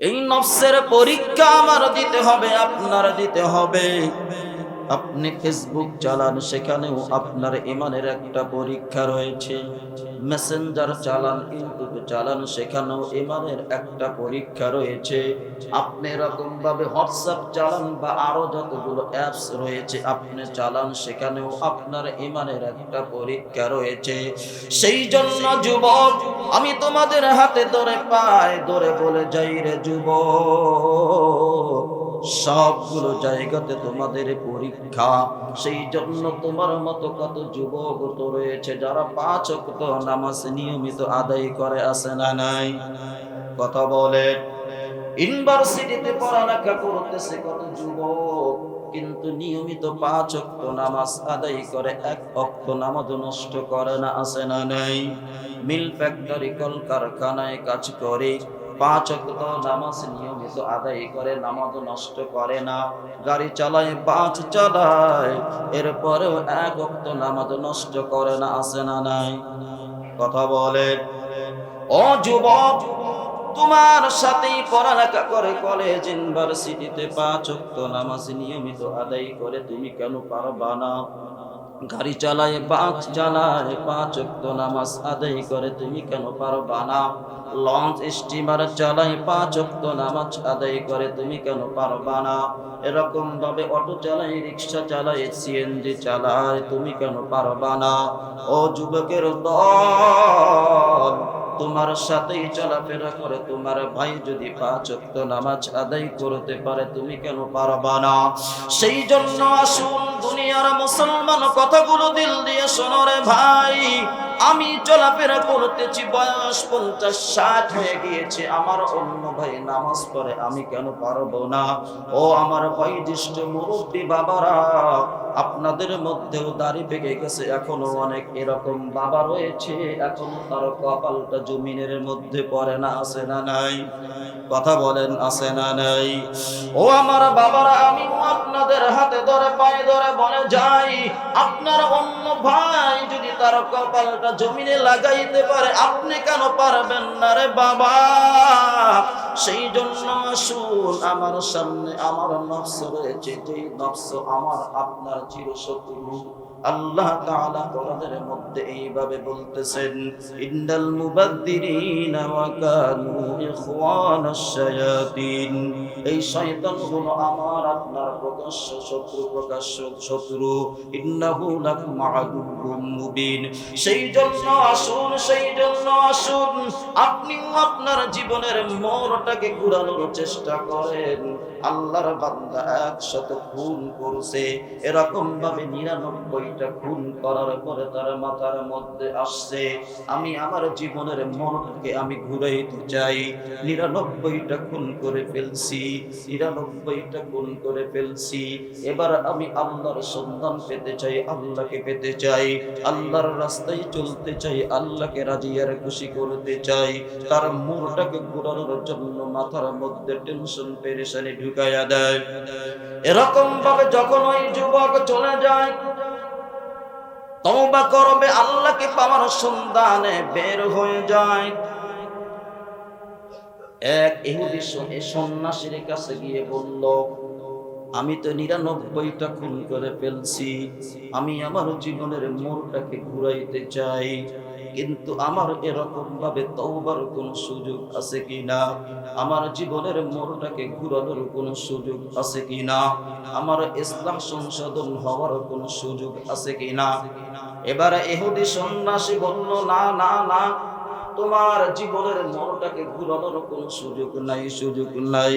এই নফসের পরীক্ষা আমার দিতে হবে আপনার দিতে হবে। আপনি ফেসবুক চালান, সেখানেও আপনার ইমানের একটা পরীক্ষা রয়েছে। মেসেঞ্জার চালান, ইউটিউব চালান, সেখানেও ইমানের একটা পরীক্ষা রয়েছে। আপনি এরকম ভাবে হোয়াটসঅ্যাপ চালান বা আরও যতগুলো অ্যাপস রয়েছে, আপনি চালান, সেখানেও আপনার ইমানের একটা পরীক্ষা রয়েছে। সেই জন্য যুবক, আমি তোমাদের হাতে ধরে পাই ধরে বলে, যাই রে যুবক সবগুলো জায়গাতে তোমাদের পরীক্ষা। সেই জন্য তোমার মতো কত যুবক তো রয়েছে যারা পাঁচ অক্ত নামাজ নিয়মিত আদায় করে আসে না নাই? কথা বলে। ইউনিভার্সিটিতে পড়ালেখা করতেছে কত যুবক, কিন্তু নিয়মিত পাঁচ অক্ত নামাজ আদায় করে, এক অক্ত নামাজ নষ্ট করে না আসে না নাই? মিল ফ্যাক্টরি, কলকারখানায় কাজ করে। পাঁচ অক্ত নামাজ নিয়মিত আদায় করে, নামাজ নষ্ট করে না। গাড়ি চালায় পাঁচ চালায়, এরপরেও এক অক্ত নামাজ নষ্ট করে না আসে না নাই? কথা বলে, ও যুবক, তোমার সাথেই পড়ালেখা করে কলেজ, ইউনিভার্সিটিতে পাঁচ অক্ত নামাজ নিয়মিত আদায় করে তুমি কেন পারবা না? গাড়ি চালায় পাঁচ চালায়, পাঁচ অক্ত নামাজ আদায় করে, তুমি কেন পারবা না? লঞ্চ স্টিমার চালায়, পাঁচ অক্ত নামাজ আদায় করে, তুমি কেন পারবা না? এরকম ভাবে অটো চালায়, রিক্সা চালায় সিএনজি চালায়, তুমি কেন পারবা না? ও যুবকের দল তোমার সাথেই চলাফেরা করে, তোমার ভাই যদি পাঁচ নামাজ আদায় করতে পারে, তুমি কেন পারবা না? সেই জন্য আসুন দুনিয়ার মুসলমান কথাগুলো দিল দিয়ে শোনো রে ভাই। আমি চলাফেরা করতেছি, বয়স পঞ্চাশ, ষাট হয়ে গিয়েছে। আমার অন্য ভাই নামাজ পড়ে, আমি কেন পারব না? ও আমার ভাই জ্যেষ্ঠ মুরব্বী বাবারা, আপনাদের মধ্যেও দাড়ি পেকে গেছে, এখনও অনেক এরকম বাবা রয়েছে, এখনও তার কপালটা জমিনের মধ্যে পড়ে না আসে না নাই? কথা বলেন আসে না নাই? ও আমার বাবারা আমি আপনাদের হাতে ধরে, পায়ে ধরে বলে যাই, আপনার অন্য ভাই যদি তার কপালটা জমিনে লাগাইতে পারে, আপনি কেন পারবেন না রে বাবা? সেই জন্য আসুন আমার সামনে, আমার নফস রয়েছে, যেই নফস আমার, আপনার চিরশত্রু। আল্লাহ তাআলা মধ্যে এইভাবে বলতেছেন, ইন্নাল মুবাদদিরিনা ওয়া কানু ইখওয়ানাশ শায়াতিন এই শয়তান হলো আমার, আপনার প্রকাশ্য শত্রু প্রকাশ্য শত্রু, ইন্নাহু লাকুম আদুউম মুবিন। সেই জন্য আসুন সেই জন্য আসুন। আপনি আপনার জীবনের মোড়টাকে ঘুরানোর চেষ্টা করেন। আল্লাহর বান্দা একশত খুন করছে। এরকম ভাবে নিরানব্বইটা খুন করার পরে তার মাথার মধ্যে আসছে। আমি আমার জীবনের মনকে আমি ঘুরাইতে চাই। নিরানব্বইটা খুন করে ফেলছি, নিরানব্বইটা খুন করে ফেলছি। এবার আমি আল্লাহর সন্ধান পেতে চাই, আল্লাহকে পেতে চাই। আল্লাহর রাস্তায় চলতে চাই, আল্লাহকে রাজি আর খুশি করতে চাই। তার মুরটাকে ঘুরানোর জন্য মাথার মধ্যে টেনশন, পেরেশানি ঢুকাইয়া দেয়। এরকম ভাবে যখন ওই যুবক চলে যায়, তওবা করবে, আল্লাহকে পাওয়ার সন্ধানে বের হয়ে যায়। এক ইহুদি সন্ন্যাসীর কাছে গিয়ে বলল, আমি তো নিরানব্বইটা খুন করে ফেলছি। আমি আমার জীবনের মোড়টাকে ঘুরাইতে চাই। কিন্তু আমার এরকম ভাবে তৌবার কোনো সুযোগ আছে কি না আমার জীবনের মোড়টাকে ঘুরানোর কোনো সুযোগ আছে কি না আমার ইসলাম সংশোধন হওয়ার কোনো সুযোগ আছে কি না এবারে এহুদি সন্ন্যাসী বলল, না না না তোমার জীবনের মনটাকে ঘুরানোর কোনো সুযোগ নাই সুযোগ নাই।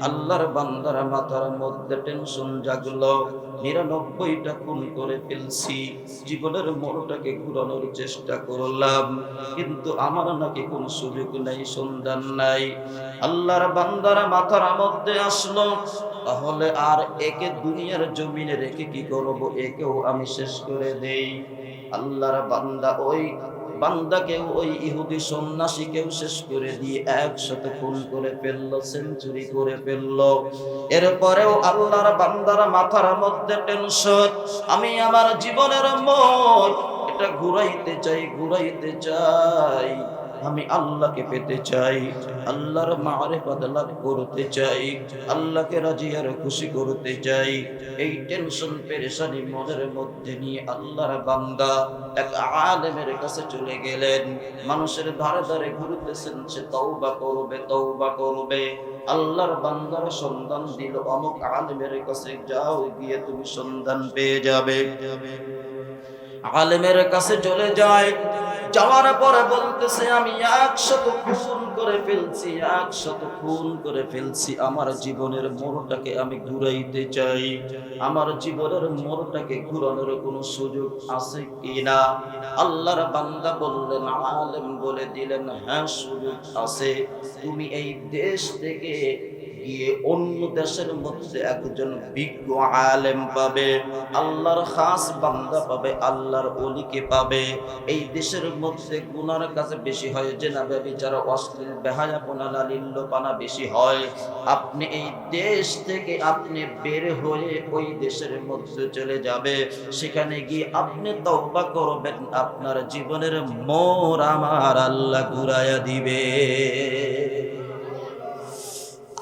আল্লাহর বান্দার মাথার মধ্যে টেনশন জাগলো। নিরানব্বইটা খুন করে ফেলছি। জীবনের মনটাকে ঘুরানোর চেষ্টা করলাম। কিন্তু আমার নাকি কোনো সুযোগ নাই, সন্ধান নাই। আল্লাহর বান্দার মাথার মধ্যে আসলো। তাহলে আর একে দুনিয়ার জমিনে রেখে কি করব? একেও আমি শেষ করে দেই। আল্লাহর বান্দা ওই বান্দাকে ওই ইহুদি সন্ন্যাসীকেও শেষ করে দিয়ে একসাথে খুন করে ফেলল, সেঞ্চুরি করে ফেলল। এরপরেও আল্লাহর বান্দার মাথার মধ্যে টেনশন আমি আমার জীবনের মোড় এটা ঘুরাইতে চাই ঘুরাইতে চাই। আমি আল্লাহকে পেতে চাই, আল্লাহর মারেফত লাভ করতে চাই, আল্লাহকে রাজি আর খুশি করতে চাই। এই টেনশন, পেরেশানি মনের মধ্যে নিয়ে আল্লাহর বান্দা এক আলেমের কাছে চলে গেলেন। মানুষের ধারে ধারে ঘুরতেছেন, সে তওবা করবে তওবা করবে। আল্লাহর বান্দার সন্ধান দিল, অমুক আলেমের কাছে যাও, গিয়ে তুমি সন্ধান পেয়ে যাবে। আলেমের কাছে চলে যায় যাওয়ার পরে বলতেছে, আমি একশত খুন করে ফেলছি, একশত খুন করে ফেলছি। আমার জীবনের মোড়টাকে আমি ঘুরাইতে চাই। আমার জীবনের মোড়টাকে ঘুরানোর কোনো সুযোগ আছে কিনা আল্লাহর বান্দা বললেন, আলেম বলে দিলেন হ্যাঁ সুযোগ আছে। তুমি এই দেশ থেকে গিয়ে অন্য দেশের মধ্যে একজন বিজ্ঞ আলেম পাবে, আল্লাহর খাস বান্দা পাবে, আল্লাহর অলিকে পাবে। এই দেশের মধ্যে গুনার কাছে বেশি হয় যে না যারা অশ্লীল, বেহায়াপনা, লালিল্যপানা বেশি হয়। আপনি এই দেশ থেকে আপনি বের হয়ে ওই দেশের মধ্যে চলে যাবে। সেখানে গিয়ে আপনি তওবা করবেন, আপনার জীবনের মোর আমার আল্লাহ ঘুরাইয়া দিবে।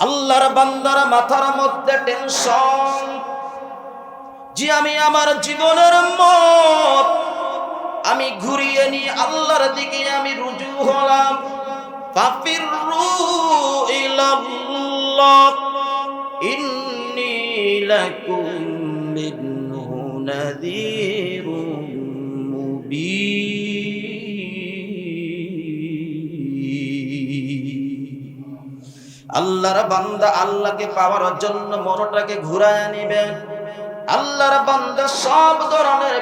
আল্লাহর বান্দার মাথার মধ্যে টেনশন যে আমি আমার জীবনের মত আমি ঘুরিয়ে নিয়ে আল্লাহর দিকে আমি রুজু হলাম। ইন্নী লাকুম মিনহু নাযীরুম আল্লাহর বান্দা আল্লাহকে পাওয়ার জন্য মরটাকে ঘুরায় নিবেন। আল্লাহর বান্দা সব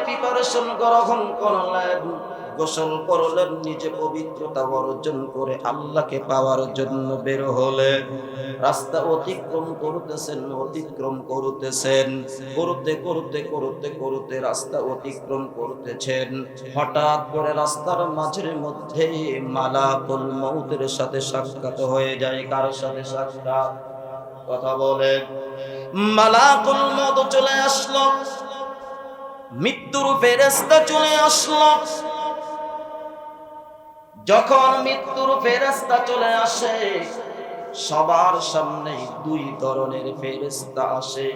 প্রিপারেশন গ্রহণ করলেন, গোসল করলেন, নিজে পবিত্রতা অর্জন করে আল্লাহকে পাওয়ার জন্য বের হলেন। রাস্তা অতিক্রম করতেছেন অতিক্রম করতেছেন, করতে করতে করতে করতে রাস্তা অতিক্রম করতেছেন। হঠাৎ করে রাস্তার মাঝের মধ্যে মালাকুল মৌতের সাথে সাক্ষাৎ হয়ে যায়। কার সাথে সাক্ষাৎ? কথা বলেন। মালাকুল মত চলে আসলো। মৃত্যুর ফেরেস্তা চলে আসলো। যখন মৃত্যুর ফেরেস্তা চলে আসে, সবার সামনে দুই ধরনের ফেরেস্তা আসে।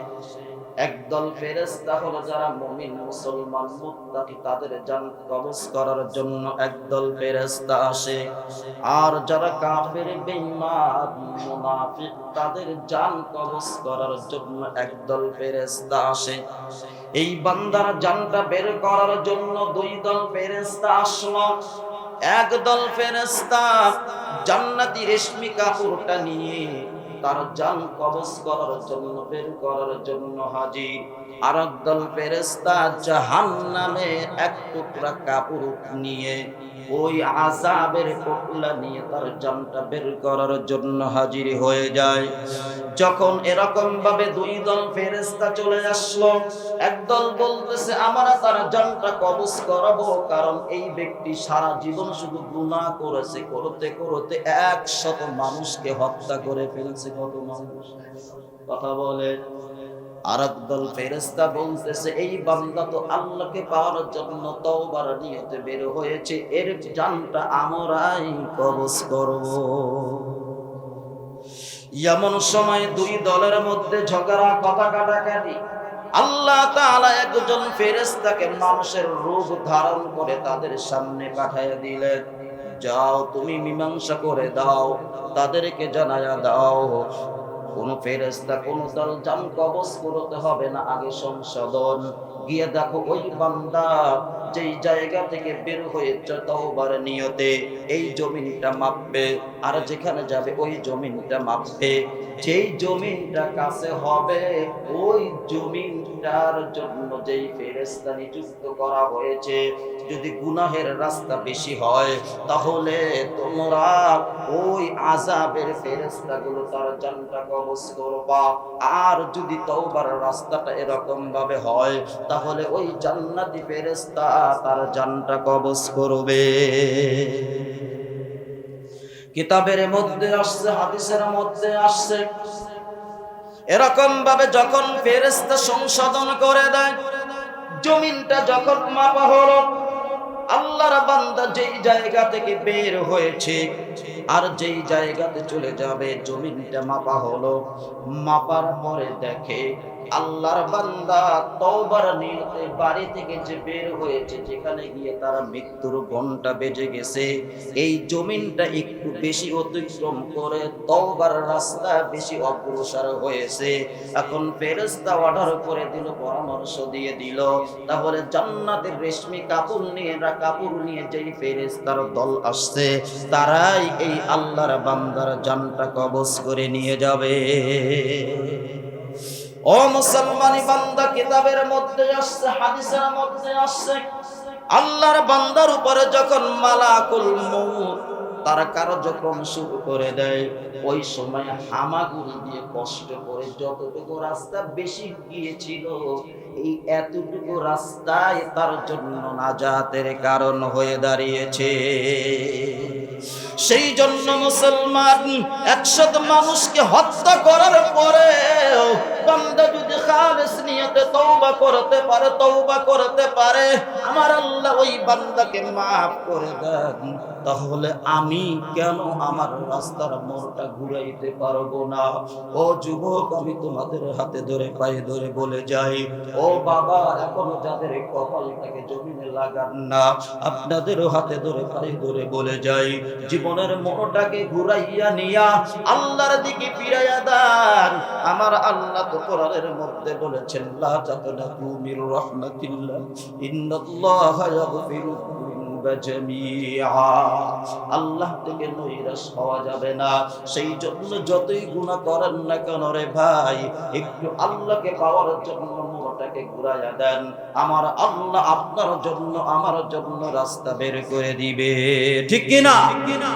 একদল ফেরেস্তা হলো যারা মুমিন, মুসলমান, মুত্তাকি, তাদের জান কবজ করার জন্য একদল ফেরেস্তা আসে। আর যারা কাফের, বেঈমান, মুনাফিক, তাদের জান কবজ করার জন্য একদল ফেরেস্তা আসে। এই বান্দার জানটা বের করার জন্য দুই দল ফেরেস্তা আসলো। একদল ফেরেস্তা জান্নাতি রেশমি কাপড়টা নিয়ে তার জান কবজ করার জন্য, বের করার জন্য হাজির। আর একদল ফেরেস্তা জাহান্নামে এক টুকরা কাপড় নিয়ে ওই আজাবের পোটলা নিয়ে তার জানটা বের করার জন্য হাজির হয়ে যায়। যখন এরকম ভাবে দুই দল ফেরেস্তা চলে আসলো একদল বলতেছে, আমরা তার জানটা কবজ করাবো, কারণ এই ব্যক্তি সারা জীবন শুধু গুনাহ করেছে, করতে করতে একশত মানুষকে হত্যা করে ফেলছে। কত মানুষ? কথা বলে। ফেরেস্তা বলতেছে, এই বান্দা তো আল্লাহকে পাওয়ার জন্য তওবার নিয়তে বের হয়েছে, এর জানটা আমরাই কবজ করব। এমন সময় দুই দলের মধ্যে ঝগড়া কথা কাটাকাটি আল্লাহ তাআলা একজন ফেরেশতাকে মানুষের রূপ ধারণ করে তাদের সামনে পাঠাইয়া দিলেন, যাও তুমি মীমাংসা করে দাও, তাদেরকে জানায়া দাও। কোন ফেরেস্তা কোন দল জাম কবজ করতে হবে না আগে সংশোধন। গিয়ে দেখো ওই বান্দা যেই জায়গা থেকে বের হয়েছে তওবার নিয়তে এই জমিনটা মাপবে, আর যেখানে যাবে ওই জমিনটা মাপবে। যেই জমিনটা কাছে হবে, ওই জমিনটার জন্য যেই ফেরেস্তা নিযুক্ত করা হয়েছে, যদি গুনাহের রাস্তা বেশি হয়, তাহলে তোমরা ওই আজাবের ফেরেস্তাগুলো তার জানটা কবজ করবা। আর যদি তওবার রাস্তাটা এরকম ভাবে হয়, তাহলে ওই জান্নাতি ফেরেস্তা তার জানটা কবজ করবে। কিতাবের মধ্যে আসছে, হাদিসের মধ্যে আসছে। এরকম ভাবে যখন ফেরেস্তা সংশোধন করে দেয়, জমিনটা যখন মাপা হলো, আল্লাহর বান্দা যেই জায়গা থেকে বের হয়েছে আর যেই জায়গাতে চলে যাবে, জমিনটা মাপা হলো। মাপার পরে দেখে আল্লাহর বান্দা তওবার নিয়তে বাড়ি থেকে যে বের হয়েছে, যেখানে গিয়ে তারা মৃত্যুর ঘণ্টা বেজে গেছে, এই জমিনটা একটু বেশি অতিক্রম করে তওবার রাস্তা বেশি অগ্রসর হয়েছে। এখন ফেরেশতা অর্ডার করে দিল, পরামর্শ দিয়ে দিল, তাহলে জান্নাতের রেশমি কাপড় নিয়ে কাপড় নিয়ে যেই ফেরেশতার দল আসছে, তারাই এই আল্লাহর বান্দার জানটা কবজ করে নিয়ে যাবে। ও মুসলমানি বান্দা, কিতাবের মধ্যে আসছে, হাদিসের মধ্যে আসছে। আল্লাহর বান্দার উপরে যখন মালাকুল মউত, তার কার্যক্রম শুরু করে দেয়, ওই সময় হামাগুড়ি দিয়ে কষ্ট করে যতটুকু রাস্তা বেশি গিয়েছিল, এই এতটুকু রাস্তায় তার জন্য নাজাতের কারণ হয়ে দাঁড়িয়েছে। সেই জন্য মুসলমান একশত মানুষকে হত্যা করার পরে বান্দা নিয়তে তওবা করতে পারে, তওবা করতে পারে। আমার আল্লাহ ওই বান্দাকে মাফ করে দেন। তাহলে আমি কেন আমার রাস্তার মোড়টা ঘুরাইতে পারব না? ও যুবক, আমি তোমাদের হাতে ধরে, পায়ে ধরে বলে যাই। ও বাবা, এখনও যাদের কপালটাকে জমিনে লাগান না, আপনাদেরও হাতে ধরে, পায়ে ধরে বলে যাই। জীবনের মোড়টাকে ঘুরাইয়া নিয়া আল্লাহর দিকে ফিরাইয়া দেন। আমার আল্লাহ তো কোরআনের মধ্যে বলেছেন লা তাকনাতু মির রাহমাতিল্লাহ ইন্নাল্লাহা ইয়াগফিরু যুনুবা জামিআ আল্লাহ থেকে নৈরাশ হওয়া যাবে না। সেই জন্য যতই গুনাহ করেন না কেন রে ভাই, একটু আল্লাহকে পাওয়ার জন্য মোড়টাকে ঘুরাইয়া দেন। আমার আল্লাহ আপনার জন্য, আমার জন্য রাস্তা বের করে দিবে। ঠিক কি না?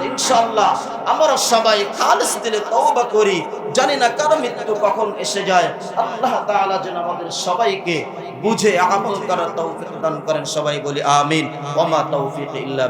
ইনশাআল্লাহ, আমরা সবাই খালিস দিলে তওবা করি। জানি না কার মৃত্যু কখন এসে যায়। আল্লাহ তাআলা যেন আমাদের সবাইকে বুঝে আমল করার তৌফিক দান করেন। সবাই বলি আমিন। ওমা তৌফিক ইল্লা বিল্লাহ